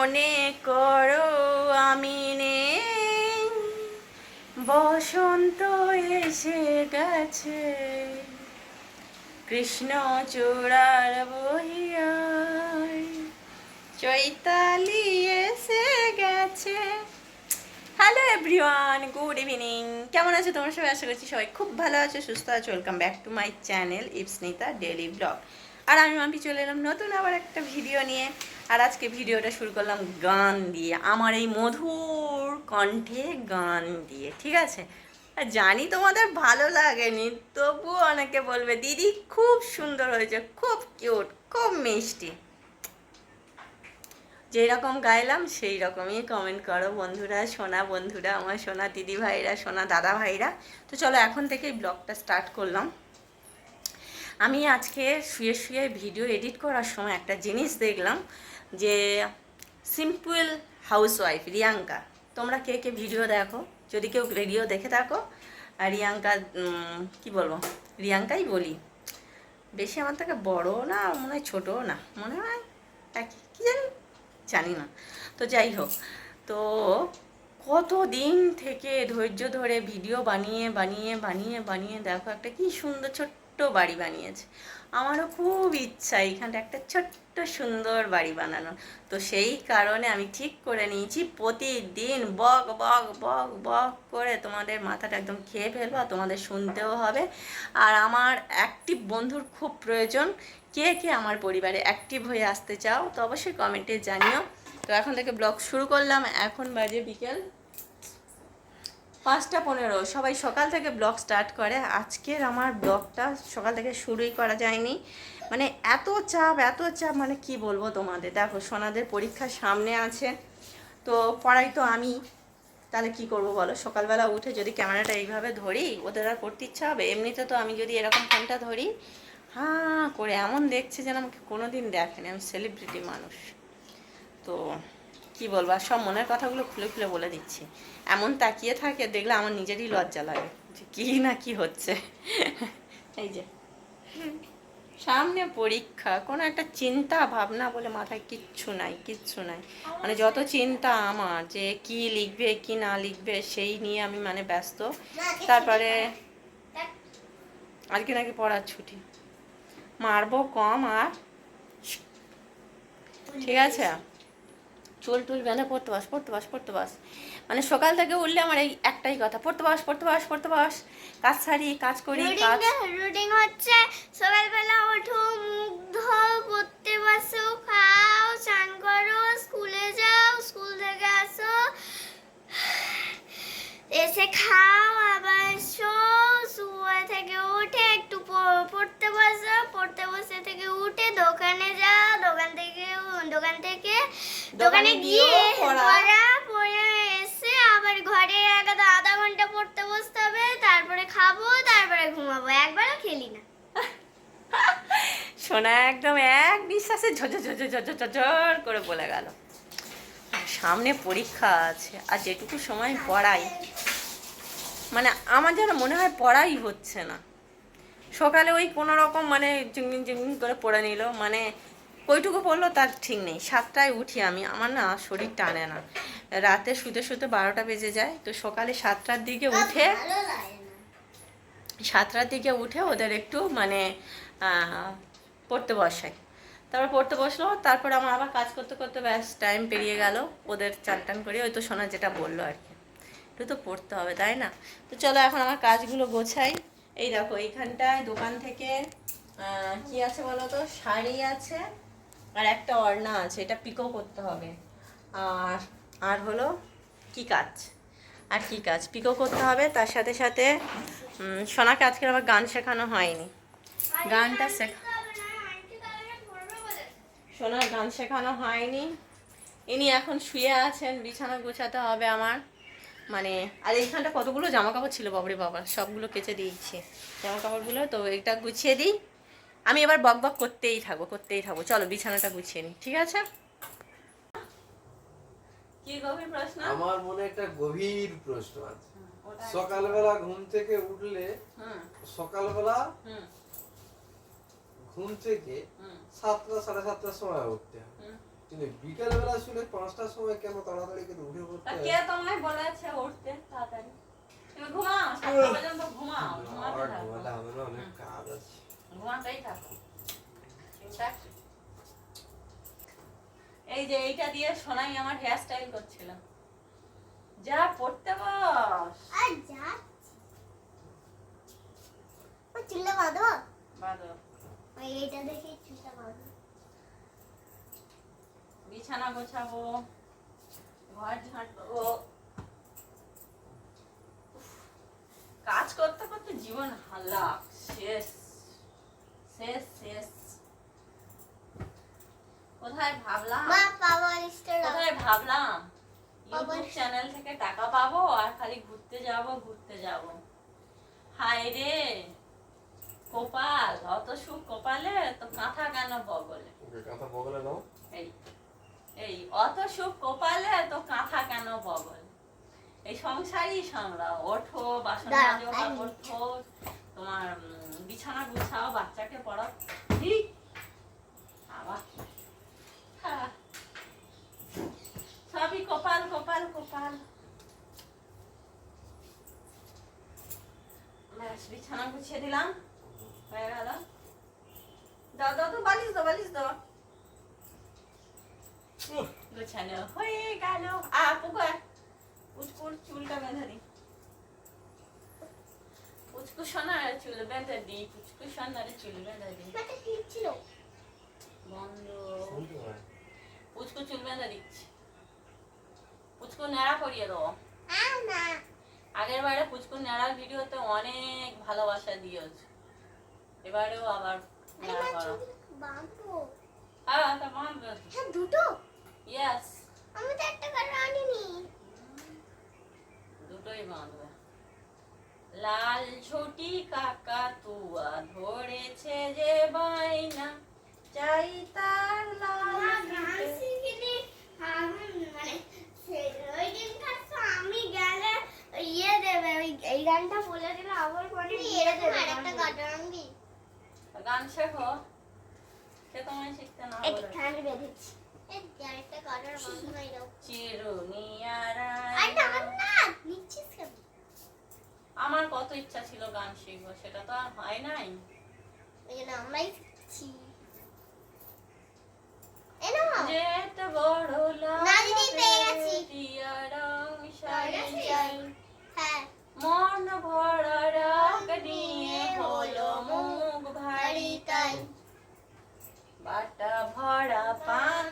মনে করো, আমি নেই। বসন্ত এসে গেছে। কৃষ্ণ চূড়ার বহিয়ায় চৈতালি এসে গেছে। হ্যালো এভরিওয়ান গুড ইভিনিং কেমন আছো তোমার সবাই? আশা করছি সবাই খুব ভালো আছো, সুস্থ আছো। Welcome back to my channel Ipsanita daily blog আর আমি মাম্পি চলে এলাম নতুন আবার একটা ভিডিও নিয়ে। আর আজকে ভিডিওটা শুরু করলাম গান দিয়ে, আমার এই মধুর কণ্ঠে গান দিয়ে, ঠিক আছে? জানি তোমাদের ভালো লাগেনি, তবুও অনেকে বলবে, দিদি, খুব সুন্দর হয়েছে, খুব কিউট খুব মিষ্টি। যেই রকম গাইলাম, সেই রকমই কমেন্ট করো বন্ধুরা, সোনা বন্ধুরা, আমার সোনা দিদি ভাইরা সোনা দাদা ভাইরা তো চলো এখন থেকেই ব্লগটা স্টার্ট করলাম। আমি আজকে শুয়ে শুয়ে ভিডিও এডিট করার সময় একটা জিনিস দেখলাম যে সিম্পল হাউসওয়াইফ রিয়াঙ্কা তোমরা কে কে ভিডিও দেখো? যদি কেউ ভিডিও দেখে থাকো, আর রিয়াঙ্কা কি বলব? রিয়াঙ্কাই বলি। বেশি আমার থেকে বড় না, মনে হয় ছোটও না। মনে হয় একই, কি জানি? জানি না। তো যাই হোক, তো কত দিন থেকে ধৈর্য ধরে ভিডিও বানিয়ে বানিয়ে বানিয়ে বানিয়ে দেখো একটা কি সুন্দর ছোট্ট বাড়ি বানিয়েছে। আমারও খুব ইচ্ছা এইখানটা একটা ছোট্ট সুন্দর বাড়ি বানানোর। তো সেই কারণে আমি ঠিক করে নিয়েছি, প্রতিদিন বক বক বক বক করে তোমাদের মাথাটা একদম খেয়ে ফেলব আর তোমাদের শুনতেও হবে। আর আমার অ্যাক্টিভ বন্ধুর খুব প্রয়োজন। কে কে আমার পরিবারে অ্যাক্টিভ হয়ে আসতে চাও, তো অবশ্যই কমেন্টে জানিও। তো এখন থেকে ব্লগ শুরু করলাম, এখন বাজে বিকেল পাঁচটা পনেরো, সবাই সকাল থেকে ব্লগ স্টার্ট করে। আজকের আমার ব্লগটা সকাল থেকে শুরুই করা যায়নি। মানে এত চাপ এত চাপ মানে কি বলব তোমাদের? দেখো, সোনাদের পরীক্ষা সামনে আছে। তো পড়াই তো আমি। তাহলে কি করব বলো? সকালবেলা উঠে যদি ক্যামেরাটা এইভাবে ধরি, ওদের আর করতে ইচ্ছা হবে? এমনিতে তো আমি যদি এরকম ফোনটা ধরি হ্যাঁ করে এমন দেখছে যেন আমাকে কোনো দিন দেখেনি। আমি সেলিব্রিটি মানুষ। তো কি বলব, আর সব মনের কথাগুলো খুলে খুলে বলে দিচ্ছি। এমন তাকিয়ে থাকে, দেখলে আমার নিজেরই লজ্জা লাগে যে কি না কি হচ্ছে। এই যে। সামনে পরীক্ষা, কোনো একটা চিন্তা ভাবনা বলে মাথায় কিচ্ছু নাই কিচ্ছু নাই। মানে যত চিন্তা আমার যে কি লিখবে, কি না লিখবে, সেই নিয়ে আমি মানে ব্যস্ত। তারপরে আজকে নাকি পড়ার ছুটি। মারবো কম আর, ঠিক আছে? চুল টুল বেঁধে পড়তে বাস পড়তে বাস পড়তে বাস মানে সকাল থেকে উঠলে আমার এই একটাই কথা পড়তে বাস পড়তে বাস পড়তে বাস কাজ ছাড়ি কাজ করি কাজ রুটিন হচ্ছে সকালবেলা ওঠো মুখ ধোও পড়তে বসো খাও স্নান করো স্কুলে যাও স্কুল থেকে আসো। এসে খাও আবার শো শুয়ে থেকে উঠে একটু পড়তে বসো পড়তে বসে থেকে উঠে দোকানে যাও দোকান থেকে দোকান থেকে দোকানে গিয়ে পড়া। পড়া এসে আবার ঘরে একাদা আধা ঘণ্টা পড়তে বসতে হবে তারপরে খাব তারপরে ঘুমাবো। একবারও খেলি না। সোনা একদম এক নিঃশ্বাসে ঝঝ ঝঝ ঝঝ ঝঝর করে বলে গেল। সামনে পরীক্ষা আছে আর যেটুকু সময় পড়াই মানে আমার যেন মনে হয় পড়াই হচ্ছে না। সকালে ওই কোনো রকম মানে জিঙ্গিন জিঙ্গিন করে পড়ে নিল মানে কইটুকু পড়ল তার ঠিক নেই। সাতটায় উঠি আমি। আমার না শরীর টানে না। রাতে শুতে শুতে বারোটা বেজে যায়। তো সকালে সাতটার দিকে উঠে সাতটার দিকে উঠে ওদের একটু মানে পড়তে বসাই। তারপর পড়তে বসল। তারপর আমার আবার কাজ করতে করতে ব্যাস টাইম পেরিয়ে গেল। ওদের চান টান করে ওই তো শোনা যেটা বলল আর কি। একটু তো পড়তে হবে তাই না? তো চলো এখন আমার কাজগুলো গোছাই। এই দেখো এইখানটায় দোকান থেকে কি আছে বলো তো? শাড়ি আছে। আর একটা অর্ণা আছে, এটা পিকো করতে হবে। আর আর হলো কি কাজ? আর কি কাজ? পিকো করতে হবে, তার সাথে সাথে সোনাকে আজকে আবার গান শেখানো হয়নি। গানটা শেখ সোনার গান শেখানো হয়নি। ইনি এখন শুয়ে আছেন, বিছানা গোছাতে হবে আমার। মানে আর এইখানটা কতগুলো জামা কাপড় ছিল বাবরে বাবা? সবগুলো কেচে দিয়েছি। জামা কাপড়গুলো তো এটা গুছিয়ে দিই। আমি এবার বক বক করতেই থাকব করতেই থাকব। চলো বিছানাটা গুছিয়ে নিই ঠিক আছে? কি গভীর প্রশ্ন? আমার মনে একটা গভীর প্রশ্ন আছে। সকালবেলা ঘুম থেকে উঠলে সকালবেলা ঘুম থেকে সাতটা সাড়ে সাতটার সময় উঠতে হয়। কিন্তু বিকেল বেলা শুনে পাঁচটার সময় কেন তাড়াতাড়ি করে উঠে পড়তে হয়? কে তোমায় বলেছে উঠতে? তাড়াতাড়ি। তুমি ঘুমাও সাতটা পর্যন্ত ঘুমাও ঘুমাতে থাকো। না, অনেক কাজ আছে? এই যে এইটা দিয়ে সোনাই আমার হেয়ার স্টাইল করছিল। যা পড়তে বস। আর যা ও চুলটা বাঁধো? বাদো ওই এইটা দেখে চুলটা বাঁধো। বিছানা গোছাবো। ঘর ঝাঁটবো। কাজ করতে করতে জীবন হাল্লা শেষ। শেষ শেষ কোথায় ভাবলাম? কোথায় ভাবলাম? ইউটিউব চ্যানেল থেকে টাকা পাবো আর খালি ঘুরতে যাব ঘুরতে যাব। হায় রে! কপাল অত সুখ কপালে তো কাঁথা কেন বগলে? ওকে কথা বগলে নাও। এই এই অত সুখ কপালে তো কাঁথা কেন বগল? এই সংসারই সামলাও ওঠো বাসন মাজো কাপড় তোমার বিছানা গুছাও, বাচ্চাকে পড়াও। হি! আবার। সবই কপাল কপাল কপাল। বিছানা গুছিয়ে দিলাম। হয়ে গেল। দাও দাও তো, বালিশ দাও বালিশ দাও। গোছানো হয়ে গেল। আ, পুকুর। পুচকুর চুলটা বেঁধে দি পুচকু সোনার চুল বেঁধে দি পুচকু সোনার চুল বেঁধে দি। একটা ক্লিপ ছিল। বন্ধ। পুচকু চুল বেঁধে দিচ্ছি। পুচকু নেড়া করিয়ে দেবো আগের বারে পুচকু নেড়ার ভিডিওতে অনেক ভালোবাসা দিয়েছে। এবারেও আবার নেড়া করো। হ্যাঁ তা হ্যাঁ দুটো? ইয়েস আমি তো একটা কারণ আনিনি। দুটোই বাঁধবে। লাল ছোটি কাকা তুয়া ধরেছে যে বাইনা চাই তার লাল মানে আমি গেলে ইয়ে দেবে এই গানটা বলে দিলে আবার পরে দেবে একটা গান শেখো। সে তোমায় শিখতে না বলে। ঠান্ডা বেঁধেছি এই আরেকটা কারণ বন্ধ যাও চিরুনিয়ারা আর না নিচ্ছিস কেন? আমার কত ইচ্ছা ছিল গান শিখব সেটা তো আর হয় নাই। আমরাই শিখছি। বড় হ্যাঁ। মন ভরা রাগ নিয়ে হলো মুখ ভারী তাই। বাটা ভরা পান